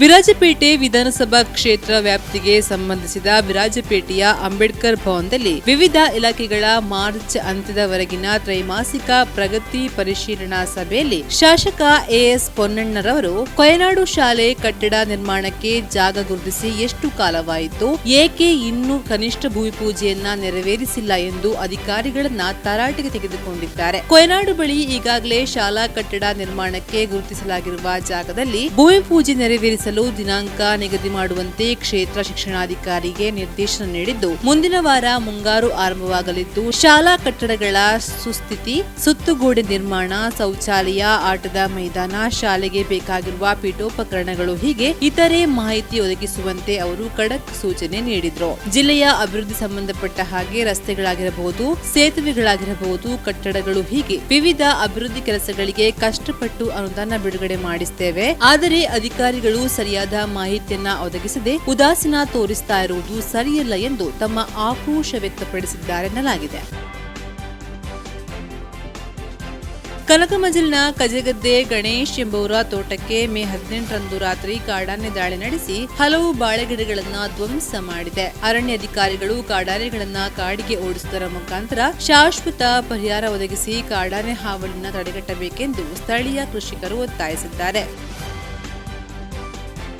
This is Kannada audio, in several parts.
ವಿರಾಜಪೇಟೆ ವಿಧಾನಸಭಾ ಕ್ಷೇತ್ರ ವ್ಯಾಪ್ತಿಗೆ ಸಂಬಂಧಿಸಿದ ವಿರಾಜಪೇಟೆಯ ಅಂಬೇಡ್ಕರ್ ಭವನದಲ್ಲಿ ವಿವಿಧ ಇಲಾಖೆಗಳ ಮಾರ್ಚ್ ಅಂತ್ಯದವರೆಗಿನ ತ್ರೈಮಾಸಿಕ ಪ್ರಗತಿ ಪರಿಶೀಲನಾ ಸಭೆಯಲ್ಲಿ ಶಾಸಕ ಎಎಸ್ ಪೊನ್ನಣ್ಣರವರು ಕೊಯನಾಡು ಶಾಲೆ ಕಟ್ಟಡ ನಿರ್ಮಾಣಕ್ಕೆ ಜಾಗ ಗುರುತಿಸಿ ಎಷ್ಟು ಕಾಲವಾಯಿತು? ಏಕೆ ಇನ್ನೂ ಕನಿಷ್ಠ ಭೂಮಿ ಪೂಜೆಯನ್ನ ನೆರವೇರಿಸಿಲ್ಲ ಎಂದು ಅಧಿಕಾರಿಗಳನ್ನ ತರಾಟೆಗೆ ತೆಗೆದುಕೊಂಡಿದ್ದಾರೆ. ಕೊಯನಾಡು ಬಳಿ ಈಗಾಗಲೇ ಶಾಲಾ ಕಟ್ಟಡ ನಿರ್ಮಾಣಕ್ಕೆ ಗುರುತಿಸಲಾಗಿರುವ ಜಾಗದಲ್ಲಿ ಭೂಮಿ ಪೂಜೆ ನೆರವೇರಿಸಲು ದಿನಾಂಕ ನಿಗದಿ ಮಾಡುವಂತೆ ಕ್ಷೇತ್ರ ಶಿಕ್ಷಣಾಧಿಕಾರಿಗೆ ನಿರ್ದೇಶನ ನೀಡಿದ್ದು, ಮುಂದಿನ ವಾರ ಮುಂಗಾರು ಆರಂಭವಾಗಲಿದ್ದು, ಶಾಲಾ ಕಟ್ಟಡಗಳ ಸುಸ್ಥಿತಿ, ಸುತ್ತುಗೋಡೆ ನಿರ್ಮಾಣ, ಶೌಚಾಲಯ, ಆಟದ ಮೈದಾನ, ಶಾಲೆಗೆ ಬೇಕಾಗಿರುವ ಪೀಠೋಪಕರಣಗಳು ಹೀಗೆ ಇತರೆ ಮಾಹಿತಿ ಒದಗಿಸುವಂತೆ ಅವರು ಖಡಕ್ ಸೂಚನೆ ನೀಡಿದ್ರು. ಜಿಲ್ಲೆಯ ಅಭಿವೃದ್ಧಿ ಸಂಬಂಧಪಟ್ಟ ಹಾಗೆ ರಸ್ತೆಗಳಾಗಿರಬಹುದು, ಸೇತುವೆಗಳಾಗಿರಬಹುದು, ಕಟ್ಟಡಗಳು ಹೀಗೆ ವಿವಿಧ ಅಭಿವೃದ್ಧಿ ಕೆಲಸಗಳಿಗೆ ಕಷ್ಟಪಟ್ಟು ಅನುದಾನ ಬಿಡುಗಡೆ ಮಾಡಿಸ್ತೇವೆ. ಆದರೆ ಅಧಿಕಾರಿಗಳು ಸರಿಯಾದ ಮಾಹಿತಿಯನ್ನ ಒದಗಿಸದೆ ಉದಾಸೀನ ತೋರಿಸ್ತಾ ಇರುವುದು ಸರಿಯಲ್ಲ ಎಂದು ತಮ್ಮ ಆಕ್ರೋಶ ವ್ಯಕ್ತಪಡಿಸಿದ್ದಾರೆ ಎನ್ನಲಾಗಿದೆ. ಕನಕಮಜಲಿನ ಕಜಗದ್ದೆ ಗಣೇಶ್ ಎಂಬುವರ ತೋಟಕ್ಕೆ ಮೇ ಹದಿನೆಂಟರಂದು ರಾತ್ರಿ ಕಾಡಾನೆ ದಾಳಿ ನಡೆಸಿ ಹಲವು ಬಾಳೆಗಿಡಗಳನ್ನು ಧ್ವಂಸ ಮಾಡಿದೆ. ಅರಣ್ಯ ಅಧಿಕಾರಿಗಳು ಕಾಡಾನೆಗಳನ್ನ ಕಾಡಿಗೆ ಓಡಿಸುವುದರ ಮುಖಾಂತರ ಶಾಶ್ವತ ಪರಿಹಾರ ಒದಗಿಸಿ ಕಾಡಾನೆ ಹಾವಳಿನ ತಡೆಗಟ್ಟಬೇಕೆಂದು ಸ್ಥಳೀಯ ಕೃಷಿಕರು ಒತ್ತಾಯಿಸಿದ್ದಾರೆ.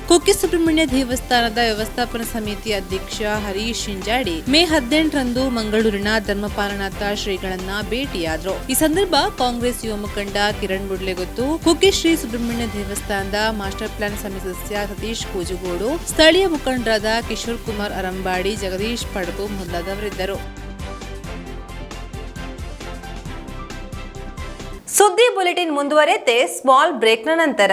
ಕುಕ್ಕೆ ಸುಬ್ರಹ್ಮಣ್ಯ ದೇವಸ್ಥಾನದ ವ್ಯವಸ್ಥಾಪನಾ ಸಮಿತಿ ಅಧ್ಯಕ್ಷ ಹರೀಶ್ ಶಿಂಜಾಡಿ ಮೇ ಹದಿನೆಂಟರಂದು ಮಂಗಳೂರಿನ ಧರ್ಮಪಾಲನಾಥ ಶ್ರೀಗಳನ್ನ ಭೇಟಿಯಾದರು. ಈ ಸಂದರ್ಭ ಕಾಂಗ್ರೆಸ್ ಯುವ ಮುಖಂಡ ಕಿರಣ್ ಬುಡ್ಲೆಗೊತ್ತು ಕುಕ್ಕೆ ಶ್ರೀ ಸುಬ್ರಹ್ಮಣ್ಯ ದೇವಸ್ಥಾನದ ಮಾಸ್ಟರ್ ಪ್ಲಾನ್ ಸಮಿತಿ ಸದಸ್ಯ ಸತೀಶ್ ಕೂಜುಗೋಡು, ಸ್ಥಳೀಯ ಮುಖಂಡರಾದ ಕಿಶೋರ್ ಕುಮಾರ್ ಅರಂಬಾಡಿ, ಜಗದೀಶ್ ಪಡಗು ಮೊದಲಾದವರಿದ್ದರು ಸುದ್ದಿ ಬುಲೆಟಿನ್ ಮುಂದುವರೆತೆ ಸ್ಮಾಲ್ ಬ್ರೇಕ್ನ ನಂತರ.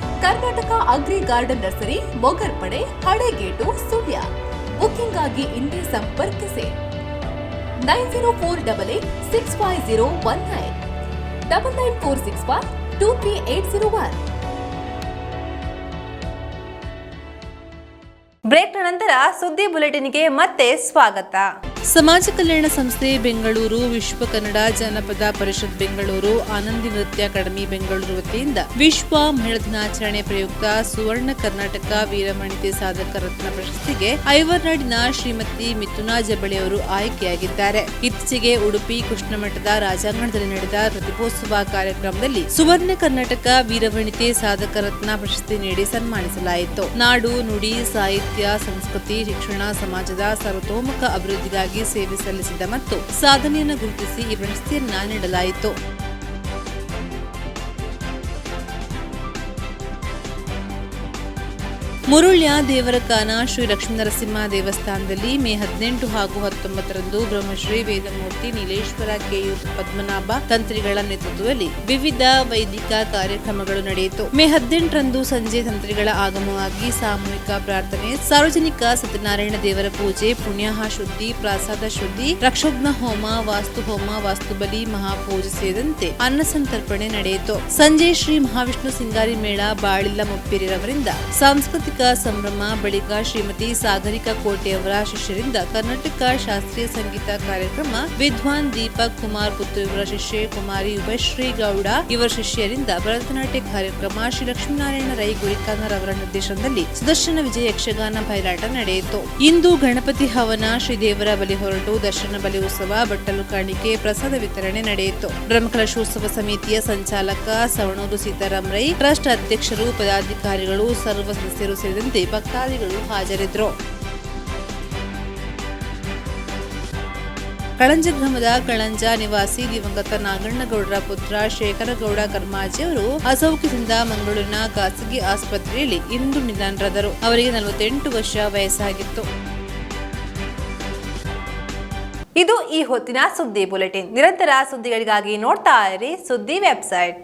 Karnataka agri garden nursery Mogarpade Halegate, Sullia. Booking ಆಗಿ ಇಂದೇ ಸಂಪರ್ಕಿಸಿ. Nine zero four double eight six five zero one nine. Double nine four six five two three eight zero one. ಬ್ರೇಕ್ನ ನಂತರ ಸುದ್ದಿ ಬುಲೆಟಿನ್ಗೆ ಮತ್ತೆ ಸ್ವಾಗತ. ಸಮಾಜ ಕಲ್ಯಾಣ ಸಂಸ್ಥೆ ಬೆಂಗಳೂರು, ವಿಶ್ವ ಕನ್ನಡ ಜನಪದ ಪರಿಷತ್ ಬೆಂಗಳೂರು, ಆನಂದಿ ನೃತ್ಯ ಅಕಾಡೆಮಿ ಬೆಂಗಳೂರು ವತಿಯಿಂದ ವಿಶ್ವ ಮಹಿಳಾ ದಿನಾಚರಣೆ ಪ್ರಯುಕ್ತ ಸುವರ್ಣ ಕರ್ನಾಟಕ ವೀರಮಣಿತೆ ಸಾಧಕ ರತ್ನ ಪ್ರಶಸ್ತಿಗೆ ಐವರ್ನಾಡಿನ ಶ್ರೀಮತಿ ಮಿಥುನಾ ಜಬಳಿ ಅವರು ಆಯ್ಕೆಯಾಗಿದ್ದಾರೆ. ಇತ್ತೀಚೆಗೆ ಉಡುಪಿ ಕೃಷ್ಣಮಠದ ರಾಜಾಂಗಣದಲ್ಲಿ ನಡೆದ ರಥೋತ್ಸವ ಕಾರ್ಯಕ್ರಮದಲ್ಲಿ ಸುವರ್ಣ ಕರ್ನಾಟಕ ವೀರವಣಿತೆ ಸಾಧಕ ರತ್ನ ಪ್ರಶಸ್ತಿ ನೀಡಿ ಸನ್ಮಾನಿಸಲಾಯಿತು. ನಾಡು ನುಡಿ, ಸಾಹಿತ್ಯ, ಸಂಸ್ಕೃತಿ, ಶಿಕ್ಷಣ, ಸಮಾಜದ ಸರ್ವತೋಮುಖ ಅಭಿವೃದ್ಧಿಗಾಗಿ ಸೇವೆ ಸಲ್ಲಿಸಿದ ಮತ್ತು ಸಾಧನೆಯನ್ನು ಗುರುತಿಸಿ ಈ ಪ್ರಶಸ್ತಿಯನ್ನ ನೀಡಲಾಯಿತು. ಮುರುಳ್ಯ ದೇವರಕಾನ ಶ್ರೀ ಲಕ್ಷ್ಮೀ ನರಸಿಂಹ ದೇವಸ್ಥಾನದಲ್ಲಿ ಮೇ ಹದಿನೆಂಟು ಹಾಗೂ ಹತ್ತೊಂಬತ್ತರಂದು ಬ್ರಹ್ಮಶ್ರೀ ವೇದಮೂರ್ತಿ ನೀಲೇಶ್ವರ ಕೆಯು ಪದ್ಮನಾಭ ತಂತ್ರಿಗಳ ನೇತೃತ್ವದಲ್ಲಿ ವಿವಿಧ ವೈದಿಕ ಕಾರ್ಯಕ್ರಮಗಳು ನಡೆಯಿತು. ಮೇ ಹದಿನೆಂಟರಂದು ಸಂಜೆ ತಂತ್ರಿಗಳ ಆಗಮವಾಗಿ ಸಾಮೂಹಿಕ ಪ್ರಾರ್ಥನೆ, ಸಾರ್ವಜನಿಕ ಸತ್ಯನಾರಾಯಣ ದೇವರ ಪೂಜೆ, ಪುಣ್ಯಾಹ ಶುದ್ಧಿ, ಪ್ರಸಾದ ಶುದ್ಧಿ ರಕ್ಷೋಗ್ನ ಹೋಮ, ವಾಸ್ತು ಹೋಮ ವಾಸ್ತುಬಲಿ ಮಹಾಪೂಜೆ ಸೇರಿದಂತೆ ಅನ್ನ ಸಂತರ್ಪಣೆ ನಡೆಯಿತು. ಸಂಜೆ ಶ್ರೀ ಮಹಾವಿಷ್ಣು ಸಿಂಗಾರಿ ಮೇಳ ಬಾಳಿಲ್ಲ ಮುಪ್ಪಿರಿರವರಿಂದ ಸಾಂಸ್ಕೃತಿಕ ಸಂಭ್ರಮ ಬಳಿಕ ಶ್ರೀಮತಿ ಸಾಗರಿಕಾ ಕೋಟೆಯವರ ಶಿಷ್ಯರಿಂದ ಕರ್ನಾಟಕ ಶಾಸ್ತ್ರೀಯ ಸಂಗೀತ ಕಾರ್ಯಕ್ರಮ ವಿದ್ವಾನ್ ದೀಪಕ್ ಕುಮಾರ್ ಪುತ್ತು ಇವರ ಶಿಷ್ಯೆ ಕುಮಾರಿ ಉಭಶ್ರೀ ಗೌಡ. ಇವರ ಶಿಷ್ಯರಿಂದ ಭರತನಾಟ್ಯ ಕಾರ್ಯಕ್ರಮ ಶ್ರೀ ಲಕ್ಷ್ಮೀನಾರಾಯಣ ರೈ ಗುರಿಕಾನರ್ ಅವರ ನಿರ್ದೇಶನದಲ್ಲಿ ಸುದರ್ಶನ ವಿಜಯ ಯಕ್ಷಗಾನ ಬಯಲಾಟ ನಡೆಯಿತು. ಇಂದು ಗಣಪತಿ ಹವನ ಶ್ರೀದೇವರ ಬಲಿ ಹೊರಟು ದರ್ಶನ ಬಲಿ ಉತ್ಸವ ಬಟ್ಟಲು ಕಾಣಿಕೆ ಪ್ರಸಾದ ವಿತರಣೆ ನಡೆಯಿತು. ಬ್ರಹ್ಮಕಲಶೋತ್ಸವ ಸಮಿತಿಯ ಸಂಚಾಲಕ ಸವಣೂರು ಸೀತಾರಾಮ್ ರೈ ಟ್ರಸ್ಟ್ ಅಧ್ಯಕ್ಷರು ಪದಾಧಿಕಾರಿಗಳು, ಸರ್ವ ಸದಸ್ಯರು ಸೇರಿದಂತೆ ಭಕ್ತಾದಿಗಳು ಹಾಜರಿದ್ದರು ಕಳಂಜ ಗ್ರಾಮದ ಕಳಂಜ ನಿವಾಸಿ ದಿವಂಗತ ನಾಗಣ್ಣಗೌಡರ ಪುತ್ರ ಶೇಖರಗೌಡ ಕರ್ಮಾಜಿ ಅವರು ಅಸೌಖ್ಯದಿಂದ ಮಂಗಳೂರಿನ ಖಾಸಗಿ ಆಸ್ಪತ್ರೆಯಲ್ಲಿ ಇಂದು ನಿಧನರಾದರು ಅವರಿಗೆ ನಲವತ್ತೆಂಟು ವರ್ಷ ವಯಸ್ಸಾಗಿತ್ತು. ಇದು ಈ ಹೊತ್ತಿನ ಸುದ್ದಿ ಬುಲೆಟಿನ್. ನಿರಂತರ ಸುದ್ದಿಗಳಿಗಾಗಿ ನೋಡ್ತಾ ಇರಿ ಸುದ್ದಿ ವೆಬ್ಸೈಟ್.